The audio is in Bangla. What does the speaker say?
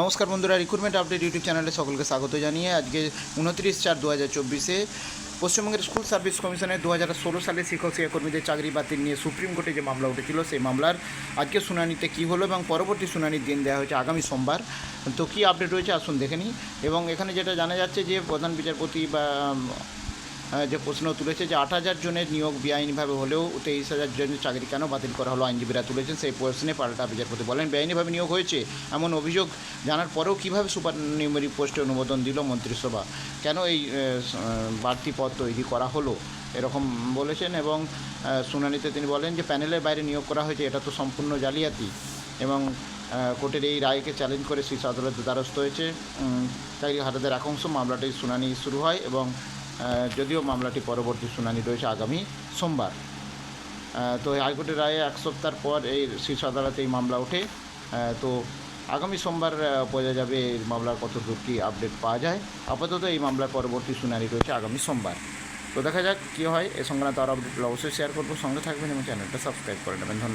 নমস্কার বন্ধুরা রিক্রুটমেন্ট আপডেট ইউটিউব চ্যানেলে সকলকে স্বাগত জানিয়ে আজকে উনত্রিশ চার দু হাজার চব্বিশে পশ্চিমবঙ্গের স্কুল সার্ভিস কমিশনের দু হাজার ষোলো সালে শিক্ষক শিক্ষাকর্মীদের চাকরি বাতিল নিয়ে সুপ্রিম কোর্টে যে মামলা উঠেছিল, সেই মামলার আজকে শুনানিতে কী হলো এবং পরবর্তী শুনানির দিন দেওয়া হয়েছে আগামী সোমবার। তো কী আপডেট রয়েছে আসুন দেখে নিই। এবং এখানে যেটা জানা যাচ্ছে যে প্রধান বিচারপতি বা যে প্রশ্ন তুলেছে যে আট হাজার জনের নিয়োগ বেআইনিভাবে হলেও তেইশ হাজার জনের চাকরি কেন বাতিল করা হলো? আইনজীবীরা তুলেছেন সেই প্রশ্নে পাল্টা বিচারপতি বলেন, বেআইনিভাবে নিয়োগ হয়েছে এমন অভিযোগ জানার পরেও কীভাবে সুপার নিউমেরি পোস্টে অনুমোদন দিল মন্ত্রিসভা? কেন এই বাড়তি পদ তৈরি করা হলো? এরকম বলেছেন এবং শুনানিতে তিনি বলেন যে প্যানেলের বাইরে নিয়োগ করা হয়েছে, এটা তো সম্পূর্ণ জালিয়াতি এবং কোর্টের এই রায়কে চ্যালেঞ্জ করে শীর্ষ আদালত দ্বারস্থ হয়েছে। তাই হাটাদের একাংশ মামলাটির শুনানি শুরু হয় এবং যদিও মামলাটি পরবর্তী শুনানি রয়েছে আগামী সোমবার। তো হাইকোর্টের রায়ে এক সপ্তাহ পর এই শীর্ষ আদালতে এই মামলা ওঠে। তো আগামী সোমবার বোঝা যাবে এই মামলার কত দূর কী আপডেট পাওয়া যায়। আপাতত এই মামলার পরবর্তী শুনানি রয়েছে আগামী সোমবার। তো দেখা যাক কী হয়, এ সংক্রান্ত আরও আপডেট অবশ্যই শেয়ার করব। সঙ্গে থাকবেন এবং চ্যানেলটা সাবস্ক্রাইব করে নেবেন। ধন্যবাদ।